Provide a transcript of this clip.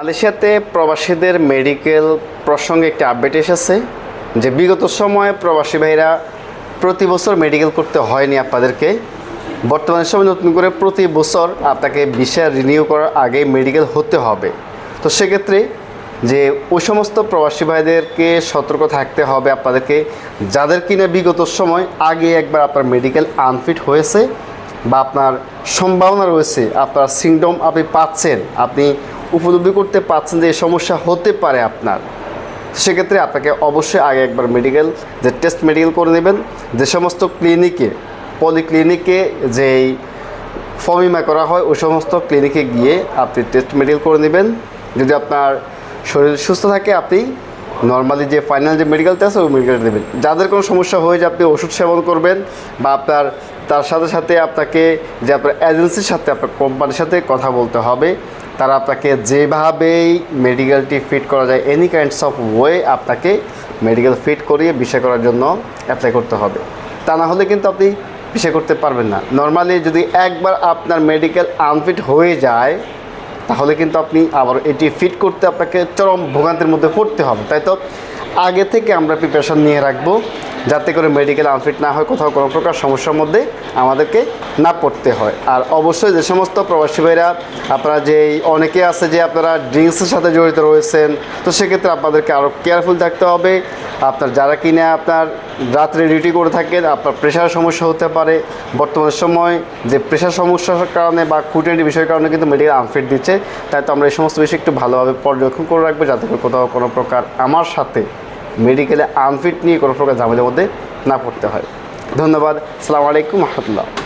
মালয়েশিয়াতে প্রবাসীদের মেডিকেল প্রসঙ্গে একটি আপডেট এসেছে যে বিগত সময়ে প্রবাসী ভাইরা প্রতি বছর মেডিকেল করতে হয়নি আপনাদেরকে। বর্তমান সময় নতুন করে প্রতি বছর আপনাকে ভিসা রিনিউ করার আগে মেডিকেল হতে হবে। তো সেক্ষেত্রে যে ওই সমস্ত প্রবাসী ভাইদেরকে সতর্ক থাকতে হবে আপনাদেরকে, যাদের কিনা বিগত সময় আগে একবার আপনার মেডিকেল আনফিট হয়েছে বা আপনার সম্ভাবনা রয়েছে, আপনার সিমটম আপনি পাচ্ছেন, আপনি উপলব্ধি করতে পারছেন যে এই সমস্যা হতে পারে আপনার, সেক্ষেত্রে আপনাকে অবশ্যই আগে একবার মেডিকেল যে টেস্ট মেডিকেল করে নেবেন। যে সমস্ত ক্লিনিকে পলিক্লিনিকে যেই ফর্মিমা করা হয়, ওই সমস্ত ক্লিনিকে গিয়ে আপনি টেস্ট মেডিকেল করে নেবেন। যদি আপনার শরীর সুস্থ থাকে, আপনি নর্মালি যে ফাইনাল যে মেডিকেলটা আছে ওই মেডিকেলটা দেবেন যাদের কোনো সমস্যা হয়ে যায়, আপনি ওষুধ সেবন করবেন বা আপনার, তার সাথে সাথে আপনাকে যে আপনার এজেন্সির সাথে, আপনার কোম্পানির সাথে কথা বলতে হবে। তারা আপনাকে যেভাবেই মেডিকেলটি ফিট করা যায় এনি কাইন্ডস অফ ওয়ে আপনাকে মেডিকেল ফিট করিয়ে বিষয় করার জন্য অ্যাপ্লাই করতে হবে। তা না হলে কিন্তু আপনি বিষয় করতে পারবেন না। নর্মালি যদি একবার আপনার মেডিকেল আনফিট হয়ে যায়, তাহলে কিন্তু আপনি আবার এটি ফিট করতে আপনাকে চরম ভোগান্তির মধ্যে পড়তে হবে। তাই তো আগে থেকে আমরা প্রিপারেশন নিয়ে রাখব। যাতে করে মেডিকেল আনফিট না হয়, কোথাও কোনো প্রকার সমস্যার মধ্যে আমাদেরকে না পড়তে হয়। আর অবশ্যই যে সমস্ত প্রবাসী ভাইরা, আপনারা যে অনেকে আছে যে আপনারা ড্রিঙ্কসের সাথে জড়িত রয়েছেন, তো সেক্ষেত্রে আপনাদেরকে আরও কেয়ারফুল থাকতে হবে। আপনার যারা কিনে আপনার রাত্রে ডিউটি করে থাকেন, আপনার প্রেশার সমস্যা হতে পারে। বর্তমান সময় যে প্রেশার সমস্যার কারণে বা খুঁটিনাটি বিষয়ের কারণে কিন্তু মেডিকেল আনফিট দিচ্ছে। তাই তো আমরা এই সমস্ত বিষয় একটু ভালোভাবে পর্যবেক্ষণ করে রাখব, যাতে করে কোথাও কোনো প্রকার আমার সাথে মেডিকেলে আনফিট নিয়ে কোনো প্রকার ঝামেলার মধ্যে না পড়তে হয়। ধন্যবাদ। সালামু আলাইকুম রহমতুল্লাহ।